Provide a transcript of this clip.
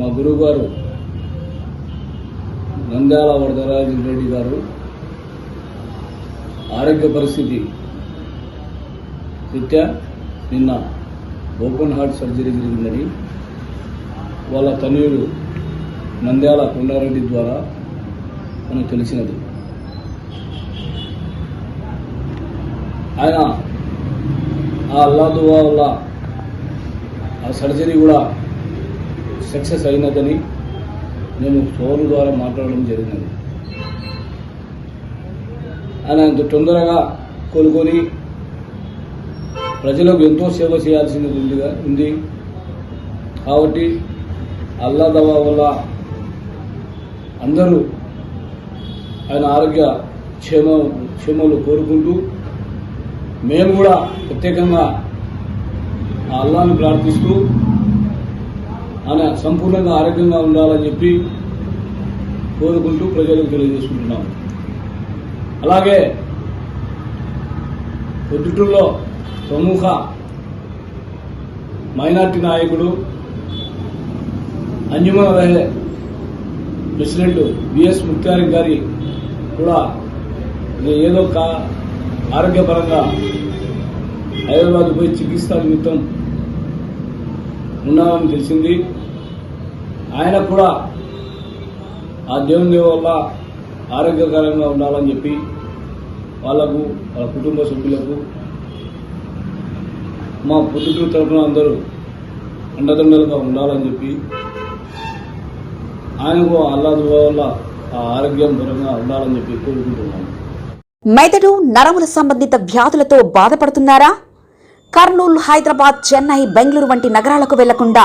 మా గురువుగారు నంద్యాల వరదరాజు రెడ్డి గారు ఆరోగ్య పరిస్థితి రీత్యా నిన్న ఓపెన్ హార్ట్ సర్జరీ జరిగిందని వాళ్ళ తనయుడు నంద్యాల కొండారెడ్డి ద్వారా మనకు తెలిసినది. ఆయన ఆ అల్లాదువా వల్ల ఆ సర్జరీ కూడా సక్సెస్ అయినదని నేను ఫోన్ ద్వారా మాట్లాడడం జరిగినది ఆయన అంత తొందరగా కోలుకొని ప్రజలకు ఎంతో సేవ చేయాల్సింది ఉందిగా ఉంది. కాబట్టి అల్లా దవా వల్ల అందరూ ఆయన ఆరోగ్య క్షేమ క్షేమలు కోరుకుంటూ మేము కూడా ప్రత్యేకంగా అల్లాను ప్రార్థిస్తూ ఆయన సంపూర్ణంగా ఆరోగ్యంగా ఉండాలని చెప్పి కోరుకుంటూ ప్రజలకు తెలియజేసుకుంటున్నాం. అలాగే పొద్దుటూరులో ప్రముఖ మైనార్టీ నాయకుడు అంజుమన్ రహే ప్రెసిడెంట్ బిఎస్ ముక్తారి గారి కూడా ఏదో కా ఆరోగ్యపరంగా హైదరాబాద్ పోయి చికిత్స నిమిత్తం ఉన్నామని తెలిసింది. ఆయన కూడా ఆ దేవుని వల్ల ఆరోగ్యకరంగా ఉండాలని చెప్పి వాళ్ళకు వాళ్ళ కుటుంబ సభ్యులకు మా పొద్దుటూరు తరఫున అందరూ అండదండలుగా ఉండాలని చెప్పి ఆయనకు అల్లా వల్ల ఆ ఆరోగ్యం పరంగా ఉండాలని చెప్పి కోరుకుంటున్నాను. మెదడు నరముల సంబంధిత వ్యాధులతో బాధపడుతున్నారా? కర్నూలు హైదరాబాద్ చెన్నై బెంగళూరు వంటి నగరాలకు వెళ్ళకుండా